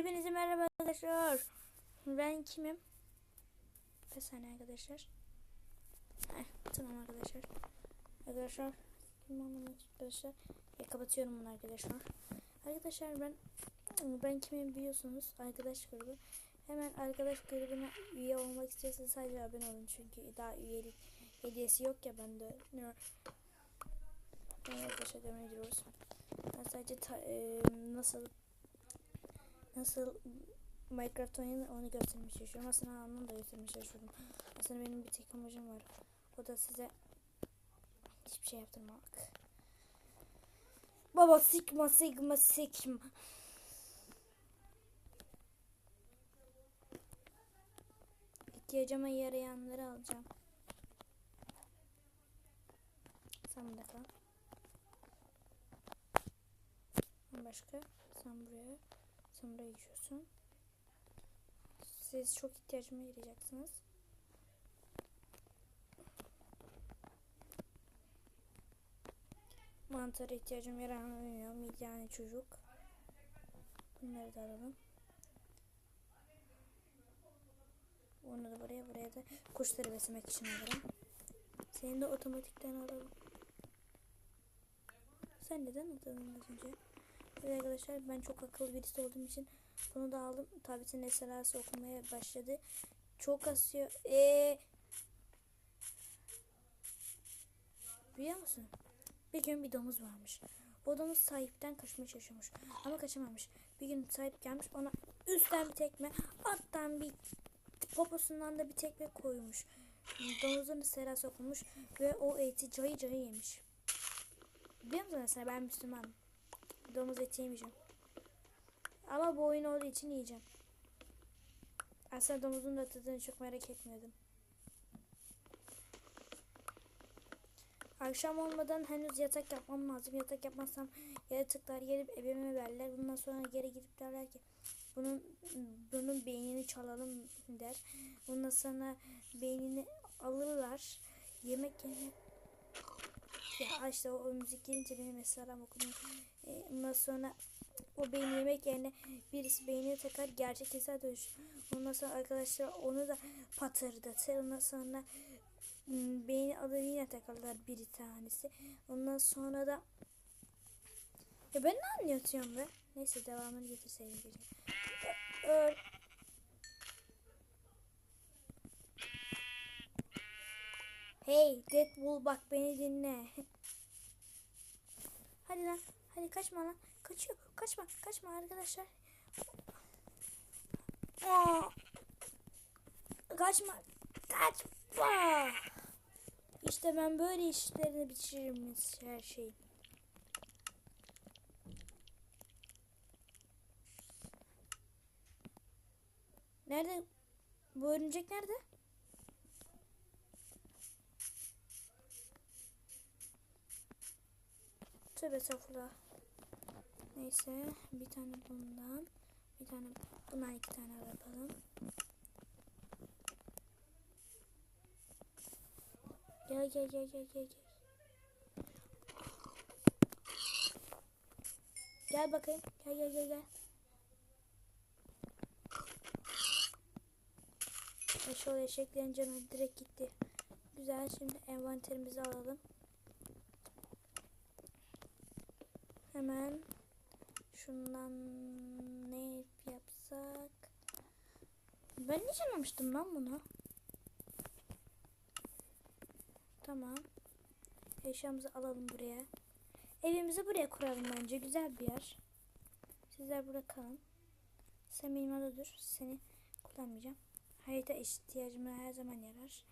Hepinize merhaba arkadaşlar. Ben kimim? Bir saniye arkadaşlar. Heh, tamam arkadaşlar. Arkadaşlar. Arkadaşlar. Ya, kapatıyorum bunu arkadaşlar. Arkadaşlar ben ben kimim biliyorsunuz. Arkadaş grubu. Hemen arkadaş grubuna üye olmak istiyorsanız sadece abone olun. Çünkü daha üyelik hediyesi yok ya bende. Evet arkadaşlar devam ediyoruz. Ben sadece e, nasıl nasıl Minecraft oyunu onu göstermeye çalışıyorum. Aslında anlamı da göstermeye çalışıyorum. Aslında benim bir tek amacım var. O da size hiçbir şey yaptırmak. Baba sigma sigma sigma. İhtiyacıma yarayanları alacağım. Sen burada kal. Başka? Sen buraya. Sen buraya geçiyorsun. Siz çok ihtiyacıma yarayacaksınız. Mantara ihtiyacım yaramıyor. Midyane çocuk. Bunları da alalım. Bunu da buraya, buraya da kuşları beslemek için alırım. Seni de otomatikten alalım. Sen neden atladın az önce? Evet arkadaşlar ben çok akıllı birisi olduğum için bunu da aldım. Tabletin eserası okumaya başladı. Çok asıyor. Eee Biliyor musun? Bir gün bir domuz varmış. O domuz sahipten kaçmaya çalışıyormuş. Ama kaçamamış. Bir gün sahip gelmiş ona üstten bir tekme, alttan bir poposundan da bir tekme koymuş. Domuzun sera sokulmuş ve o eti cayı cayı yemiş. Biliyor musun mesela ben Müslümanım. Domuz eti yemeyeceğim. Ama bu oyun olduğu için yiyeceğim. Aslında domuzun da tadını çok merak etmiyordum. Akşam olmadan henüz yatak yapmam lazım. Yatak yapmazsam yaratıklar gelip ebeme verler. Bundan sonra geri gidip derler ki bunun bunun beynini çalalım der. Ondan sonra beynini alırlar. Yemek yemek ya işte o, o müzik gelince benim. E, ondan sonra o beyni yemek yerine birisi beynine takar gerçek insan dönüşür. Ondan sonra arkadaşlar onu da patırdatır. Ondan sonra m, beyni alır yine takarlar bir tanesi. Ondan sonra da ya ben ne anlatıyorum be? Neyse devamını getirseydim gece. Hey Deadpool bak beni dinle. Hadi lan. Hadi kaçma lan. Kaçıyor. Kaçma. Kaçma arkadaşlar. Kaçma. Kaçma. İşte ben böyle işlerini bitiririm her şeyi. Nerede? Bu örümcek nerede? Tövbe estağfurullah. Neyse bir tane bundan. Bir tane bundan iki tane yapalım. Gel gel gel gel gel gel. Gel bakayım. Gel gel gel gel. Eşeklerin canı direkt gitti. Güzel şimdi envanterimizi alalım. Hemen şundan ne yapsak? Ben hiç anlamıştım lan bunu. Tamam. Eşyamızı alalım buraya. Evimizi buraya kuralım bence. Güzel bir yer. Sizler burada kalın. Sen benim dur. Seni kullanmayacağım. Harita ihtiyacıma her zaman yarar.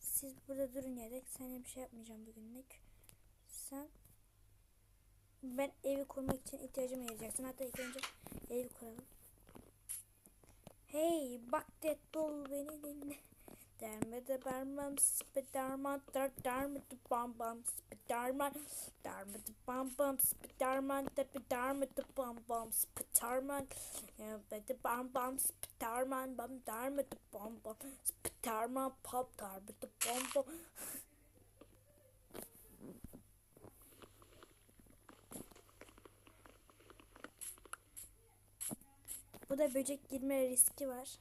Siz burada durun yerde. Sana bir şey yapmayacağım bugünlük. Sen ben evi kurmak için ihtiyacım yarayacaksın. Hatta ilk önce evi kuralım. Hey bak Deadpool beni dinle. Derme de barmam spiderman dar darme de bam bam spiderman darme de bam bam spiderman da bir darme de bam bam spiderman be de bam bam spiderman bam darme de bam bam spiderman pop darme de bam bam Bu da böcek girme riski var.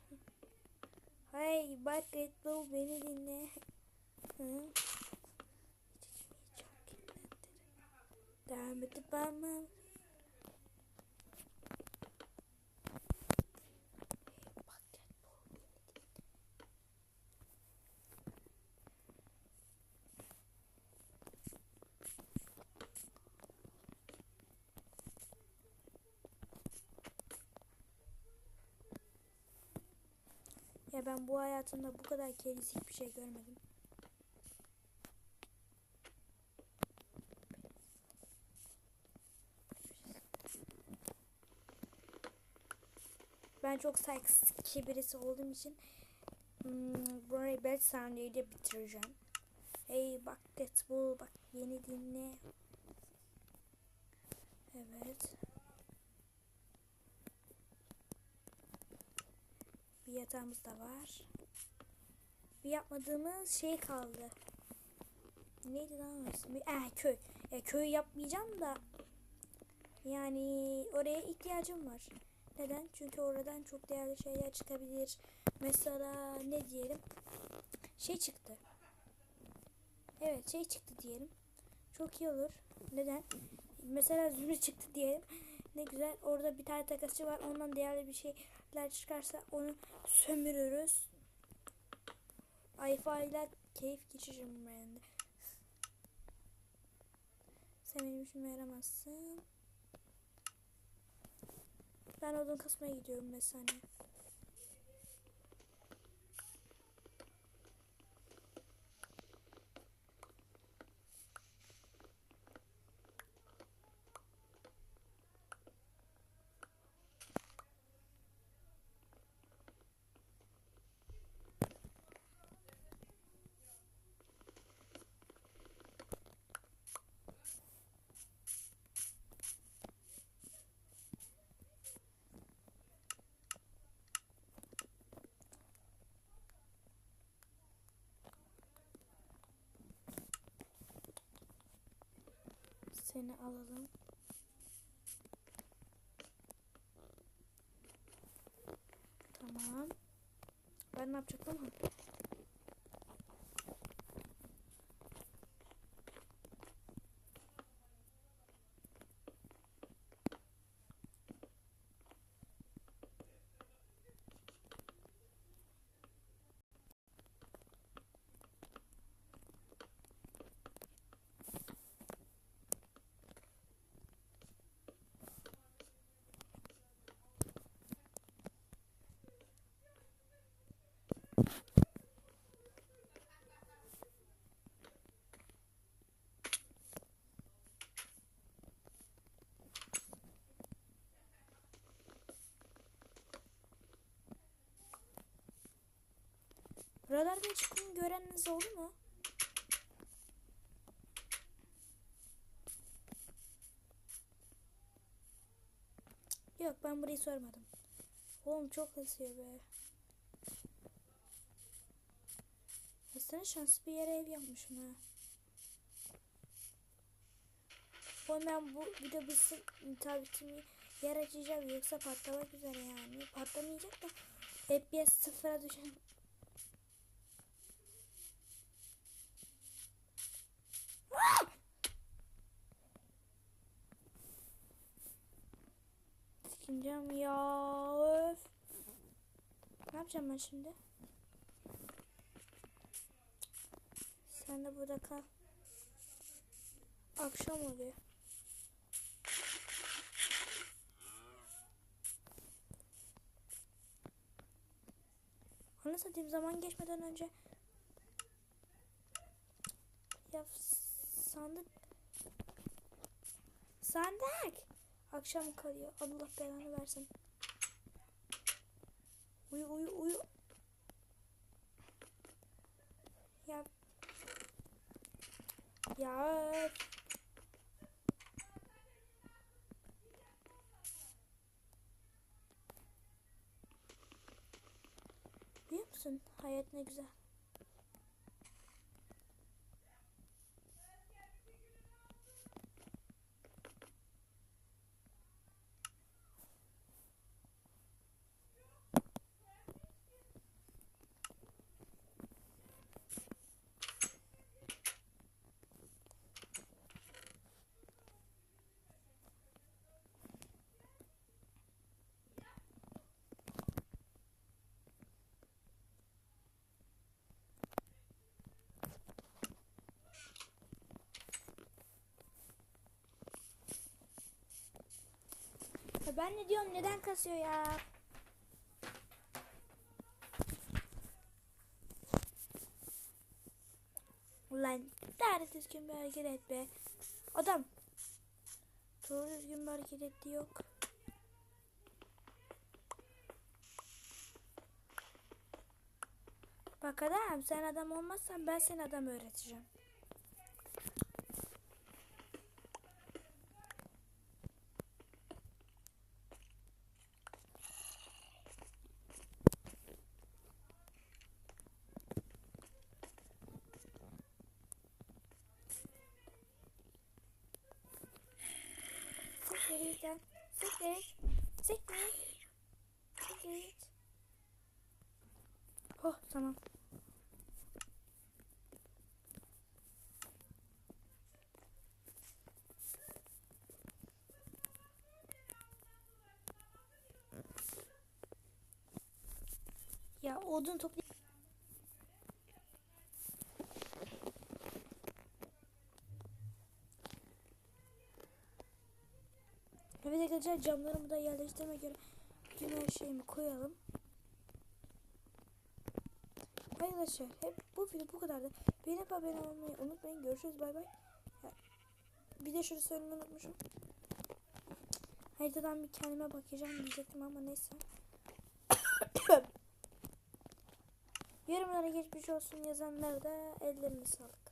Hey bak Red Bull beni dinle. Hı? Devam edip ama. Ben bu hayatımda bu kadar kerisik bir şey görmedim. Ben çok saygısız birisi olduğum için hmm, burayı bel sahneyle bitireceğim. Hey bak Deadpool bak yeni dinle. Evet. Bir yatağımız da var. Bir yapmadığımız şey kaldı. Neydi lan ismi? Eh köy. E, köyü yapmayacağım da yani oraya ihtiyacım var. Neden? Çünkü oradan çok değerli şeyler çıkabilir. Mesela ne diyelim? Şey çıktı. Evet şey çıktı diyelim. Çok iyi olur. Neden? Mesela zümrüt çıktı diyelim. Ne güzel. Orada bir tane takası var. Ondan değerli bir şeyler çıkarsa onu sömürürüz. Ayfayla keyif geçiririm ben de. Sen benim işime yaramazsın. Ben odun kasmaya gidiyorum mesela. Seni alalım. Tamam. Ben ne yapacaktım? Buralarda çıktığını göreniniz oldu mu? Yok ben burayı sormadım. Oğlum çok kasıyor be. Aslında şanslı bir yere ev yapmışım ha. Oğlum ben bu video bitsin tabii yer açacağım yoksa patlamak üzere yani. Patlamayacak da FPS sıfıra düşen Sikineceğim ya öf. Ne yapacağım ben şimdi? Sen de burada kal. Akşam oluyor. Onu satayım zaman geçmeden önce ya sandık sandık akşam kalıyor Allah belanı versin uyu uyu uyu ya ya. Biliyor musun? Hayat ne güzel Ya ben ne diyorum neden kasıyor ya? Ulan doğru düzgün bir hareket et be. Adam. Doğru düzgün bir hareket etti yok. Bak adam sen adam olmazsan ben seni adam öğreteceğim. Oh tamam. Ya odun topla. Evet arkadaşlar camlarımı da yerleştirme göre tüm her şeyimi koyalım. Arkadaşlar hep bu video bu kadardı. Beğenip abone olmayı unutmayın. Görüşürüz bay bay. Bir de şunu söylemeyi unutmuşum. Haritadan bir kendime bakacağım diyecektim ama neyse. Yorumlara geçmiş olsun yazanlara da ellerine sağlık.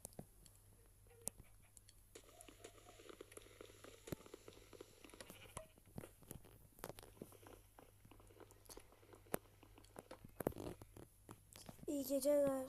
Geceler.